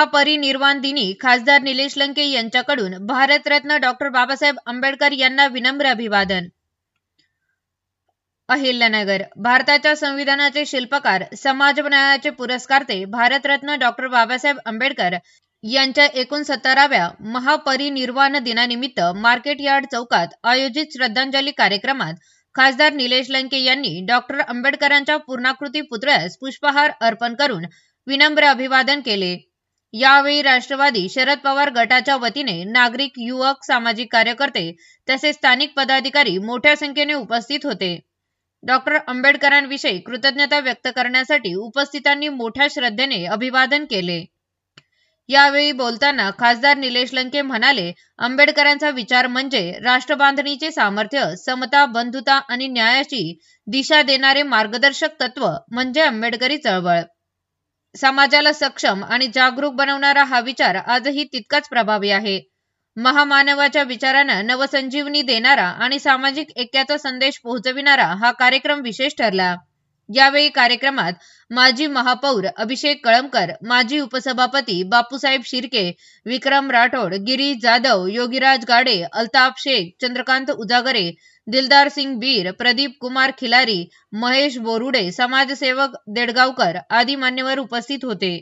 महापरिनिर्वाण दिनी खासदार निलेश लंके यांच्याकडून भारतरत्न डॉक्टर बाबासाहेब आंबेडकर यांना विनम्र अभिवादन. अहिल्यानगर भारताच्या संविधानाचे शिल्पकार समाज न्यायाचे पुरस्कारते भारतरत्न डॉक्टर बाबासाहेब आंबेडकर यांच्या एकोणसत्तराव्या महापरिनिर्वाण दिनानिमित्त मार्केट यार्ड चौकात आयोजित श्रद्धांजली कार्यक्रमात खासदार निलेश लंके यांनी डॉक्टर आंबेडकरांच्या पूर्णाकृती पुतळ्यास पुष्पहार अर्पण करून विनम्र अभिवादन केले. यावेळी राष्ट्रवादी शरद पवार गटाच्या वतीने नागरिक युवक सामाजिक कार्यकर्ते तसेच स्थानिक पदाधिकारी मोठ्या संख्येने उपस्थित होते. डॉक्टर आंबेडकरांविषयी कृतज्ञता व्यक्त करण्यासाठी उपस्थितांनी मोठ्या श्रद्धेने अभिवादन केले. यावेळी बोलताना खासदार निलेश लंके म्हणाले आंबेडकरांचा विचार म्हणजे राष्ट्रबांधणीचे सामर्थ्य समता बंधुता आणि न्यायाची दिशा देणारे मार्गदर्शक तत्व म्हणजे आंबेडकरी चळवळ. समाजाला सक्षम आणि जागरूक बनवणारा हा विचार आजही तितकाच प्रभावी आहे. महामानवाच्या विचारांना नवसंजीवनी देणारा आणि सामाजिक ऐक्याचा संदेश पोहोचविणारा हा कार्यक्रम विशेष ठरला. यावेळी कार्यक्रमात माजी महापौर अभिषेक कळमकर माजी उपसभापती बापूसाहेब शिर्के विक्रम राठोड गिरी जाधव योगीराज गाडे अल्ताफ शेख चंद्रकांत उजागरे दिलदार सिंग बीर प्रदीप कुमार खिलारी महेश बोरुडे समाजसेवक देडगावकर आदी मान्यवर उपस्थित होते.